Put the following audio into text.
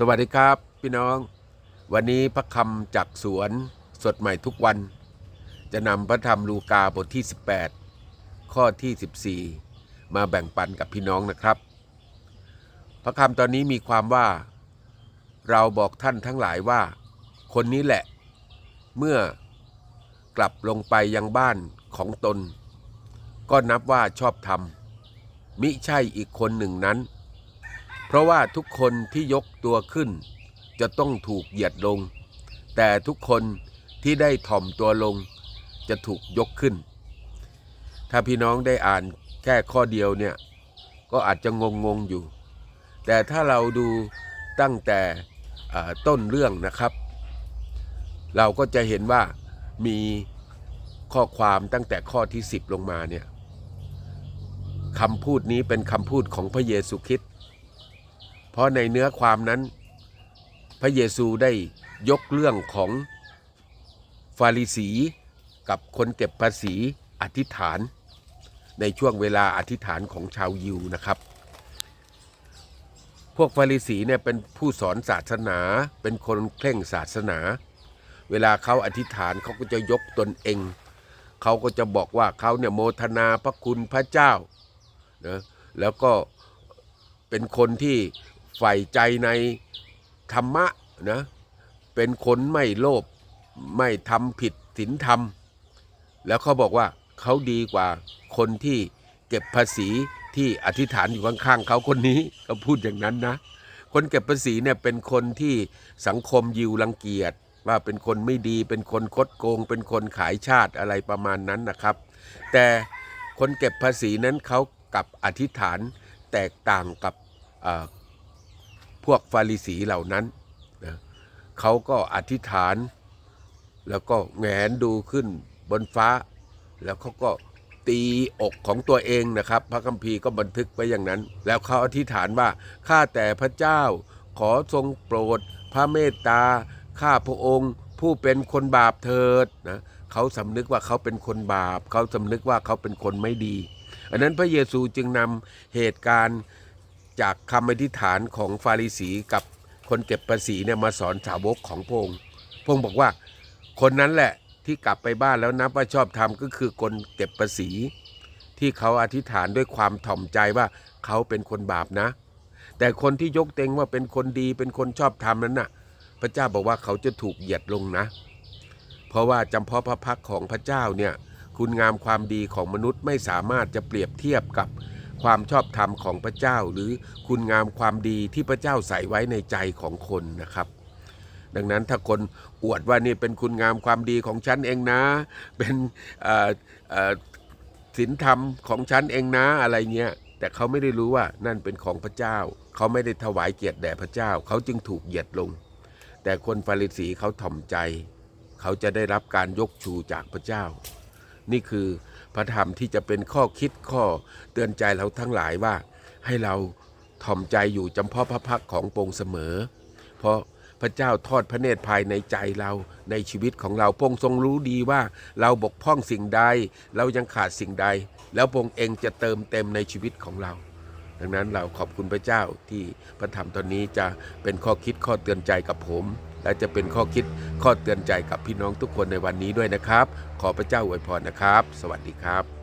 สวัสดีครับ พี่น้อง วันนี้พระคำจากสวนสดใหม่ทุกวัน จะนำพระธรรมลูกาบทที่ 18 ข้อที่ 14 มาแบ่งปันกับพี่น้องนะครับ พระคำตอนนี้มีความว่า เราบอกท่านทั้งหลายว่า คนนี้แหละ เมื่อกลับลงไปยังบ้านของตน ก็นับว่าชอบธรรมมิใช่อีกคนหนึ่งนั้น เพราะว่าทุกคนที่ยกตัวขึ้น จะต้องถูกเหยียดลง แต่ทุกคนที่ได้ถ่อมตัวลง จะถูกยกขึ้น ถ้าพี่น้องได้อ่านแค่ข้อเดียวเนี่ย ก็อาจจะงงงๆอยู่ แต่ถ้าเราดูตั้งแต่ต้นเรื่องนะครับ เราก็จะเห็นว่ามีข้อความตั้งแต่ข้อที่ 10 ลงมาเนี่ยคำพูดนี้เป็นคำพูดของพระเยซูคริสต์ เพราะในเนื้อความนั้น พระเยซูได้ยกเรื่องของฟาริสี กับคนเก็บภาษีอธิษฐาน ในช่วงเวลาอธิษฐานของชาวยิวนะครับ พวกฟาริสีเนี่ยเป็นผู้สอนศาสนา เป็นคนเคร่งศาสนา เวลาเขาอธิษฐานเขาก็จะยกตนเองเขาก็จะบอกว่าเขาเนี่ยโมทนาพระคุณพระเจ้านะแล้วก็เป็นคนที่ ใฝ่ใจในธรรมะนะเป็นคนไม่โลภไม่ทำผิดศีลธรรม แล้วเขาบอกว่าเขาดีกว่าคนที่เก็บภาษีที่อธิษฐานอยู่ข้างๆเขาคนนี้ก็พูดอย่างนั้นนะ คนเก็บภาษีเนี่ยเป็นคนที่สังคมยิวรังเกียจว่าเป็นคนไม่ดีเป็นคนคดโกง เป็นคนขายชาติอะไรประมาณนั้นนะครับ แต่คนเก็บภาษีนั้นเขากับอธิษฐานแตกต่างกับอ่อ พวกฟาริสีเหล่านั้นนะเขาก็อธิษฐาน แล้วก็แงนดูขึ้นบนฟ้า แล้วเขาก็ตีอกของตัวเองนะครับ พระคัมภีร์ก็บันทึกไว้อย่างนั้น แล้วเขาอธิษฐานว่าข้าแต่พระเจ้าขอทรงโปรด พระเมตตาข้าพระองค์ ผู้เป็นคนบาปเถิดนะเขาสำนึกว่าเขาเป็นคนบาป เขาสำนึกว่าเขาเป็นคนไม่ดี อันนั้นพระเยซูจึงนำเหตุการณ์ จากคำอธิษฐานของฟาริสีกับคนเก็บภาษีเนี่ยมาสอนสาวกของพงค์พงค์บอกว่า คนนั้นแหละที่กลับไปบ้านแล้วนับว่าชอบทำก็คือคนเก็บภาษี ที่เขาอธิษฐานด้วยความถ่อมใจว่าเขาเป็นคนบาปนะ แต่คนที่ยกเต็งว่าเป็นคนดีเป็นคนชอบธรรมนั้นน่ะ พระเจ้าบอกว่าเขาจะถูกเหยียดลงนะ เพราะว่าจำเพาะพระพักของพระเจ้าเนี่ยคุณงามความดีของมนุษย์ไม่สามารถจะเปรียบเทียบกับ ความชอบธรรมของพระเจ้า หรือคุณงามความดีที่พระเจ้าใส่ไว้ในใจของคนนะครับ ดังนั้นถ้าคนอวดว่านี่เป็นคุณงามความดีของฉันเองนะ เป็นศีลธรรมของฉันเองนะอะไรเงี้ยแต่เขาไม่ได้รู้ว่านั่นเป็นของพระเจ้า เขาไม่ได้ถวายเกียรติแด่พระเจ้า เขาจึงถูกเหยียดลง แต่คนฟาริสีเขาถ่อมใจ เขาจะได้รับการยกชูจากพระเจ้า นี่คือพระธรรมที่จะเป็นข้อคิดข้อเตือนใจเราทั้งหลายว่า ให้เราถ่อมใจอยู่จำเพาะพระพักตร์ของพระองค์เสมอ เพราะพระเจ้าทอดพระเนตรภายในใจเราในชีวิตของเราพระองค์ทรงรู้ดีว่าเราบกพร่องสิ่งใด เรายังขาดสิ่งใด แล้วพระองค์เองจะเติมเต็มในชีวิตของเรา ดังนั้นเราขอบคุณพระเจ้าที่พระธรรมตอนนี้จะเป็นข้อคิดข้อเตือนใจกับผม และจะเป็นข้อคิดข้อเตือนใจกับพี่น้องทุกคนในวันนี้ด้วยนะครับ ขอพระเจ้าอวยพรนะครับ สวัสดีครับ